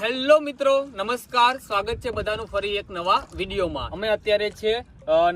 Hello મિત્રો, નમસ્કાર. સ્વાગત છે બધાનું ફરી એક નવા વિડીયોમાં. અમે અત્યારે છે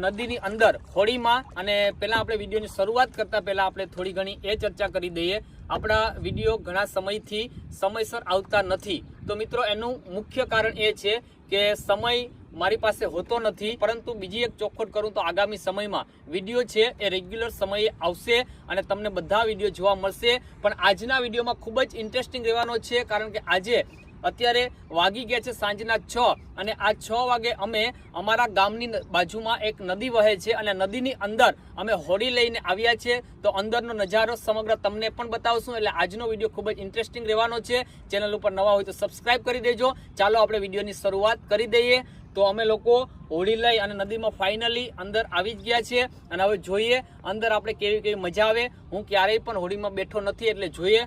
નદીની અંદર હોળીમાં અને પહેલાં આપણે વિડીયોની શરૂઆત કરતાં પહેલાં આપણે થોડી ઘણી એ ચર્ચા કરી દઈએ. આપણા વીડિયો ઘણા સમયથી સમયસર આવતા નથી. તો મિત્રો, એનું મુખ્ય કારણ એ છે કે સમય મારી પાસે હોતો નથી, પરંતુ બીજી એક ચોખ્ખટ કરું તો આગામી સમયમાં. વીડિયો છે એ રેગ્યુલર સમયે આવશે અને તમને બધા વીડિયો જોવા મળશે. પણ આજના વિડીયોમાં ખૂબ જ ઇન્ટરેસ્ટિંગ રહેવાનો છે, કારણ કે આજે અત્યારે વાગી ગયા છે સાંજના છ અને આ છ વાગે અમે અમારા ગામની બાજુમાં એક નદી વહે છે અને નદીની અંદર અમે હોડી લઈને આવ્યા છે. તો અંદરનો નજારો સમગ્ર તમને પણ બતાવશું, એટલે આજનો વીડિયો ખૂબ જ ઇન્ટરેસ્ટિંગ રહેવાનો છે. ચેનલ ઉપર નવા હોય તો સબસ્ક્રાઈબ કરી દેજો. ચાલો આપણે વિડીયોની શરૂઆત કરી દઈએ. તો અમે લોકો હોળી લઈ અને નદીમાં ફાઇનલી અંદર આવી જ ગયા છીએ. અને હવે જોઈએ અંદર આપણે કેવી કેવી મજા આવે. હું ક્યારેય પણ હોળીમાં બેઠો નથી એટલે જોઈએ.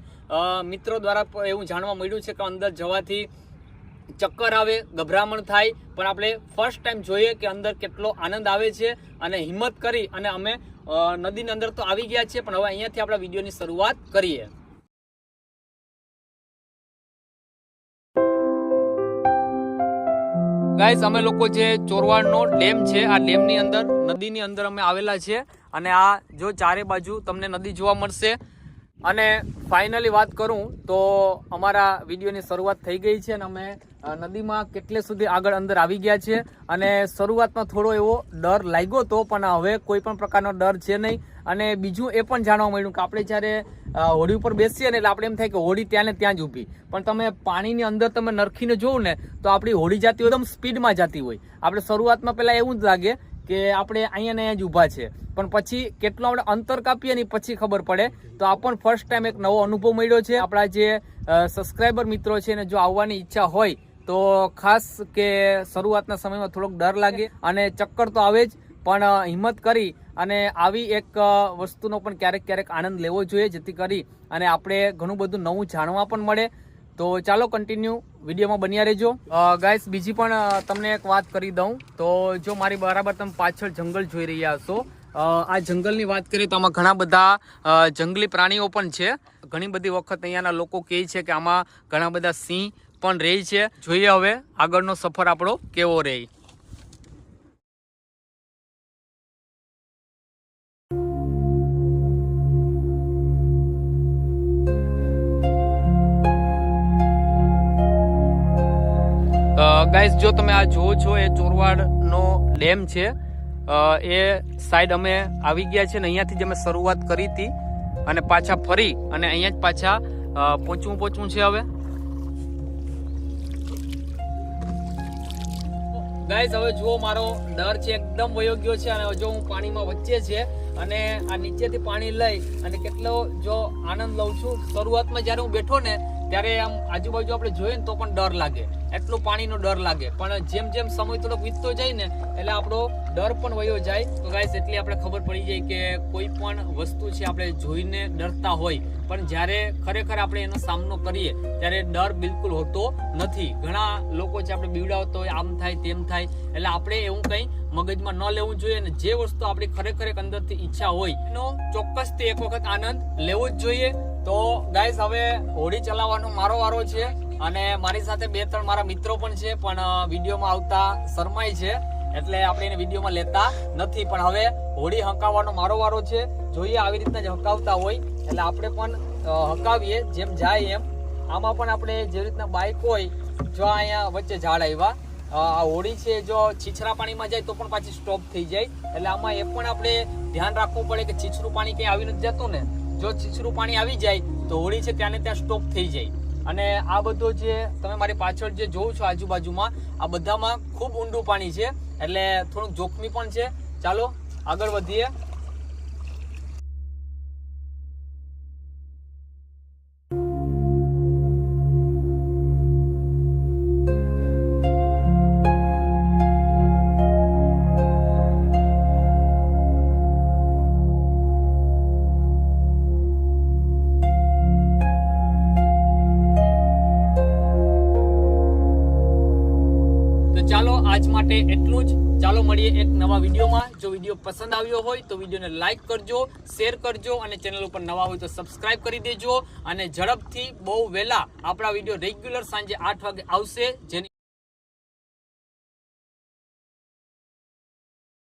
મિત્રો દ્વારા એવું જાણવા મળ્યું છે કે અંદર જવાથી ચક્કર આવે, ગભરામણ થાય. પણ આપણે ફર્સ્ટ ટાઈમ જોઈએ કે અંદર કેટલો આનંદ આવે છે અને હિંમત કરી અને અમે નદીની અંદર તો આવી ગયા છીએ. પણ હવે અહીંયાથી આપણા વિડીયોની શરૂઆત કરીએ. ગાઈસ, અમે લોકો જે ચોરવાડનો ડેમ છે, આ ડેમની અંદર, નદીની અંદર અમે આવેલા છે અને આ જો ચારે બાજુ તમને નદી જોવા મળશે. અને ફાઇનલી વાત કરું તો અમારા વિડીયોની શરૂઆત થઈ ગઈ છે અને અમે નદીમાં કેટલે સુધી આગળ અંદર આવી ગયા છે અને શરૂઆતમાં થોડો એવો ડર લાગ્યો તો, પણ હવે કોઈ પણ પ્રકારનો ડર છે નહીં. અને બીજું એ પણ જાણવા મળ્યું કે આપણે જ્યારે હોડી ઉપર બેસીએ ને એટલે આપણે એમ થાય કે હોડી ત્યાં ને ત્યાં જ ઊભી. પણ તમે પાણીની અંદર તમે નરખીને જોવું ને, તો આપણી હોડી જતી એકદમ સ્પીડમાં જતી હોય. આપણે શરૂઆતમાં પહેલાં એવું જ લાગે કે આપણે અહીંયા ને અહીંયા જ ઊભા છે. પણ પછી કેટલું આપણે અંતર કાપીએ ને પછી ખબર પડે. તો આ પણ ફર્સ્ટ ટાઈમ એક નવો અનુભવ મળ્યો છે. આપણા જે સબસ્ક્રાઈબર મિત્રો છે ને, જો આવવાની ઈચ્છા હોય તો ખાસ કે શરૂઆતના સમયમાં થોડોક ડર લાગે અને ચક્કર તો આવે જ, પણ હિંમત કરી અને આવી એક વસ્તુનો પણ ક્યારેક ક્યારેક આનંદ લેવો જોઈએ, જેથી કરી અને આપણે ઘણું બધું નવું જાણવા પણ મળે. તો ચાલો કન્ટિન્યુ વિડીયોમાં બન્યા રહેજો. ગાઈસ બીજી પણ તમને એક વાત કરી દઉં. તો જો મારી બરાબર તમે પાછળ જંગલ જોઈ રહ્યા હશો આ જંગલની વાત કરીએ તો આમાં ઘણા બધા જંગલી પ્રાણીઓ પણ છે. ઘણી બધી વખત અહીંયાના લોકો કહે છે કે આમાં ઘણા બધા સિંહ પણ રહે છે. જોઈએ હવે આગળનો સફર આપણો કેવો રહે. ગાઈસ જો તમે આ જુઓ છો, એ ચોરવાડનો ડેમ છે. એ સાઈડ અમે આવી ગયા છે ને અહીંયાથી જ અમે શરૂઆત કરી હતી. અને પાછા ફરી અને અહીંયા જ પાછા પહોંચવું પહોંચવું છે હવે. ગાઈસ હવે જુઓ મારો ડર છે, એકદમ વયો છે અને જો હું પાણીમાં વચ્ચે છે અને આ નીચેથી પાણી લઈ અને કેટલો જો આનંદ લઉં છું. શરૂઆતમાં જ્યારે હું બેઠો ને ત્યારે આમ આજુબાજુ આપણે જોઈએ ને તો પણ ડર લાગે. એટલું પાણીનો ડર લાગે. પણ જેમ જેમ સમય થોડોક વીતતો જાય ને, એટલે આપણો ડર પણ વયો જાય. તો ગાઈસ એટલી આપણે ખબર પડી જાય કે કોઈ પણ વસ્તુ છે આપણે જોઈને ડરતા હોય. પણ જ્યારે ખરેખર આપણે એનો સામનો કરીએ, ત્યારે ડર બિલકુલ હોતો નથી. ઘણા લોકો છે આપણે બીવડાવતો હોય, આમ થાય, તેમ થાય. એટલે આપણે એવું કંઈ મગજમાં ન લેવું જોઈએ અને જે વસ્તુ આપણી ખરેખર એક અંદરથી ઈચ્છા હોય, એનો ચોક્કસથી એક વખત આનંદ લેવો જ જોઈએ. તો ગાઈઝ હવે હોડી ચલાવવાનો મારો વારો છે અને મારી સાથે બે ત્રણ મારા મિત્રો પણ છે, પણ વિડીયોમાં આવતા શરમાય છે. એટલે આપણે એને વિડીયોમાં લેતા નથી. પણ હવે હોડી હંકાવવાનો મારો વારો છે. જોઈએ આવી રીતના જ હંકાવતા હોય. એટલે આપણે પણ હંકાવીએ જેમ જાય એમ. આમાં પણ આપણે જે રીતના બાઇક હોય, જો અહીંયા વચ્ચે ઝાડ આવ્યા આ હોડી છે, જો છીછરા પાણીમાં જાય તો પણ પાછી સ્ટોપ થઈ જાય. એટલે આમાં એ પણ આપણે ધ્યાન રાખવું પડે કે છીછરું પાણી કંઈ આવી નથી જતું ને. જો છીછરું પાણી આવી જાય, તો હોળી છે ત્યાં ને ત્યાં સ્ટોપ થઈ જાય. અને આ બધો જે તમે મારી પાછળ જે જોવો છો આજુબાજુમાં, આ બધામાં ખૂબ ઊંડું પાણી છે, એટલે થોડુંક જોખમી પણ છે. ચાલો આગળ વધીએ. ચાલો આજ માટે એટલું જ. ચાલો મળીએ એક નવા વિડીયોમાં. જો વીડિયો પસંદ આવ્યો હોય તો વિડીયોને લાઇક કરજો, શેર કરજો અને ચેનલ ઉપર નવા હોય તો સબસ્ક્રાઇબ કરી દેજો. અને ઝડપથી બહુ વહેલા આપણા વીડિયો રેગ્યુલર સાંજે આઠ વાગે આવશે. જેની